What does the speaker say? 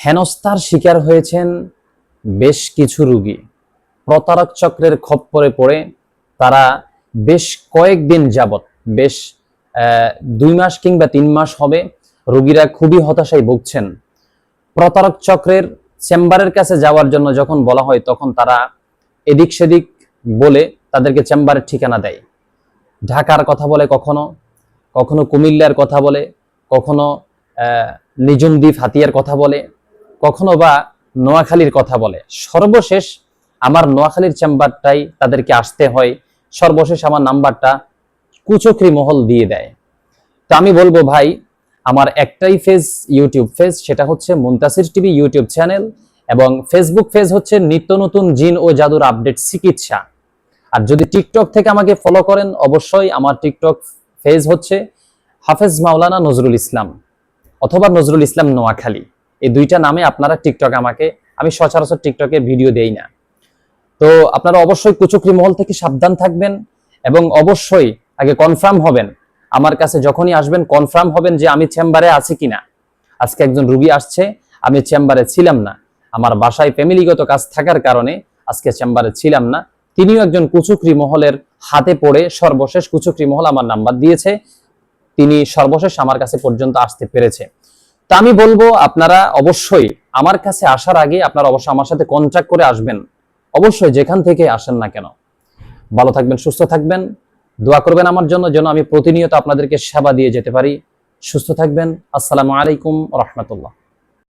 হেনস্থার শিকার হয়েছেন বেশ কিছু রুগী। প্রতারক চক্রের খপ্পরে পড়ে তারা বেশ কয়েকদিন যাবৎ, বেশ দুই মাস কিংবা তিন মাস হবে রুগীরা খুবই হতাশায় ভুগছেন। প্রতারক চক্রের চেম্বারের কাছে যাওয়ার জন্য যখন বলা হয় তখন তারা এদিক সেদিক বলে তাদেরকে চেম্বারের ঠিকানা দেয়। ঢাকার কথা বলে কখনো কখনো কুমিল্লার কথা বলে, কখনো নিজুমদ্বীপ হাতিয়ার কথা বলে কখনো বা নোয়াখালীর কথা বলে। সর্বশেষ আমার নোয়াখালীর চেম্বারটাই তাদেরকে আসতে হয়। সর্বশেষ আমার নাম্বারটা কুচক্রি মহল দিয়ে দেয়। তো আমি বলব, ভাই, আমার একটাই ফেজ, ইউটিউব ফেজ, সেটা হচ্ছে মুন্তাসির টিভি ইউটিউব চ্যানেল এবং ফেসবুক ফেজ হচ্ছে নিত্য নতুন জিন ও জাদুর আপডেট চিকিৎসা। আর যদি টিকটক থেকে আমাকে ফলো করেন, অবশ্যই আমার টিকটক ফেজ হচ্ছে হাফেজ মাওলানা নজরুল ইসলাম অথবা নজরুল ইসলাম নোয়াখালী। এই দুইটা নামে আপনারা টিকটক আমাকে, আমি সচরাচর টিকটকে ভিডিও দেই না। তো আপনারা অবশ্যই কুচুকরি মহল থেকে সাবধান থাকবেন এবং অবশ্যই আগে কনফার্ম হবেন। আমার কাছে যখনই আসবেন কনফার্ম হবেন যে আমি চেম্বারে আছি কিনা। আজকে একজন রুগী আসছে, আমি চেম্বারে ছিলাম না। আমার বাসায় ফ্যামিলিগত কাজ থাকার কারণে আজকে চেম্বারে ছিলাম না। তিনিও একজন কুচুকরি মহলের হাতে পড়ে সর্বশেষ কুচুকরি মহল আমার নাম্বার দিয়েছে। তিনি সর্বশেষ আমার কাছে পর্যন্ত আসতে পেরেছে। তা আমি বলব, আপনারা অবশ্যই আমার কাছে আসার আগে আপনারা অবশ্যই আমার সাথে কন্ট্যাক্ট করে আসবেন। অবশ্যই যেখান থেকে আসেন না কেন। ভালো থাকবেন, সুস্থ থাকবেন। দোয়া করবেন আমার জন্য যেন আমি প্রতিনিয়ত আপনাদেরকে সেবা দিয়ে যেতে পারি। সুস্থ থাকবেন। আসসালামু আলাইকুম রহমতুল্লাহ।